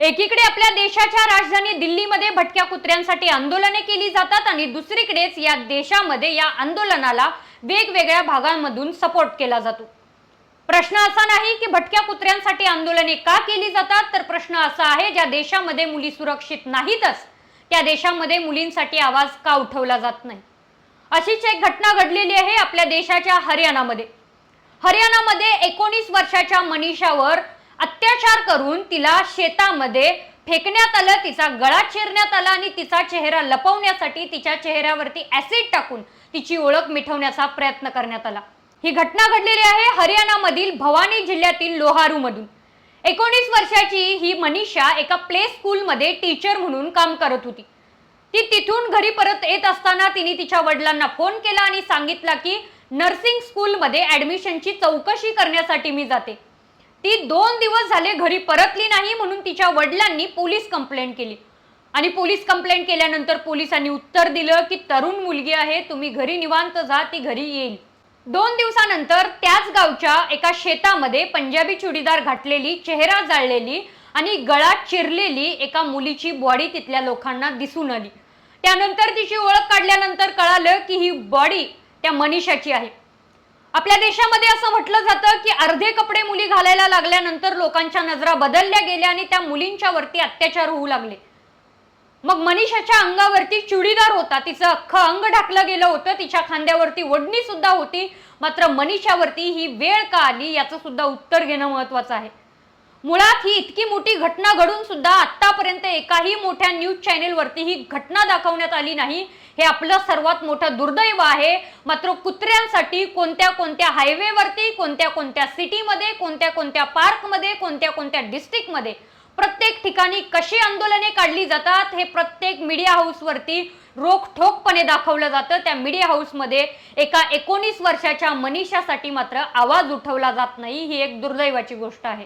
एकीकडे आपल्या देशाच्या राजधानी दिल्लीमध्ये भटक्या कुत्र्यांसाठी आंदोलने केली जातात आणि दुसरीकडेच या देशामध्ये या आंदोलनाला वेगवेगळ्या भागांमधून सपोर्ट केला जातो. प्रश्न असा नाही की भटक्या कुत्र्यांसाठी आंदोलने का केली जातात तर प्रश्न असा आहे ज्या देशामध्ये मुली सुरक्षित नाहीतच त्या देशामध्ये मुलींसाठी आवाज का उठवला जात नाही? अशीच एक घटना घडलेली आहे आपल्या देशाच्या हरियाणामध्ये. हरियाणामध्ये एकोणीस वर्षाच्या मनीषावर अत्याचार करून तिला शेतामध्ये फेकण्यात आलं तिचा गळा चिरण्यात आला आणि तिचा चेहरा लपवण्यासाठी तिच्या चेहऱ्यावरती ऍसिड टाकून तिची ओळख मिटवण्याचा प्रयत्न करण्यात आला. ही घटना घडलेली आहे हरियाणामधील भवानी जिल्ह्यातील लोहारू मधून एकोणीस वर्षाची ही मनीषा एका प्ले स्कूलमध्ये टीचर म्हणून काम करत होती. ती तिथून घरी परत येत असताना तिने तिच्या वडिलांना फोन केला आणि सांगितला की नर्सिंग स्कूलमध्ये ऍडमिशनची चौकशी करण्यासाठी मी जाते. ती दोन दिवस झाले घरी परतली नाही म्हणून तिच्या वडिलांनी पोलीस कंप्लेंट केली. आणि पोलीस कंप्लेंट केल्यानंतर पोलिसांनी उत्तर दिलं की तरुण मुलगी आहे तुम्ही घरी निवांत जा ती घरी येईल. दोन दिवसानंतर त्याच गावच्या एका शेतामध्ये पंजाबी चुडीदार घातलेली चेहरा जाळलेली आणि गळा चिरलेली एका मुलीची बॉडी तिथल्या लोकांना दिसून आली. त्यानंतर तिची ओळख काढल्यानंतर कळालं की ही बॉडी त्या मनीषाची आहे. आपल्या देशामध्ये असं म्हटलं जातं की अर्धे कपडे मुली घालायला लागल्यानंतर लोकांच्या नजरा बदलल्या गेल्या आणि त्या मुलींच्या वरती अत्याचार होऊ लागले. मग मनीषाच्या अंगावरती चुडीदार होता. तिचं अख्खं अंग ढाकलं गेलं होतं. तिच्या खांद्यावरती ओढणी सुद्धा होती. मात्र मनीषावरती ही वेळ का आली याचं सुद्धा उत्तर घेणं महत्वाचं आहे. मुळात ही इतकी मोठी घटना घडून सुद्धा आतापर्यंत एकाही मोठ्या न्यूज चॅनेलवरती ही घटना दाखवण्यात आली नाही. हे आपलं सर्वात मोठं दुर्दैव आहे. मात्र कुत्र्यांसाठी कोणत्या कोणत्या हायवेवरती कोणत्या कोणत्या सिटीमध्ये कोणत्या कोणत्या पार्कमध्ये कोणत्या कोणत्या डिस्ट्रिक्टमध्ये प्रत्येक ठिकाणी कशी आंदोलने काढली जातात हे प्रत्येक मीडिया हाऊसवरती रोखठोकपणे दाखवलं जातं. त्या मीडिया हाऊसमध्ये एका एकोणीस वर्षाच्या मनीषासाठी मात्र आवाज उठवला जात नाही. ही एक दुर्दैवाची गोष्ट आहे.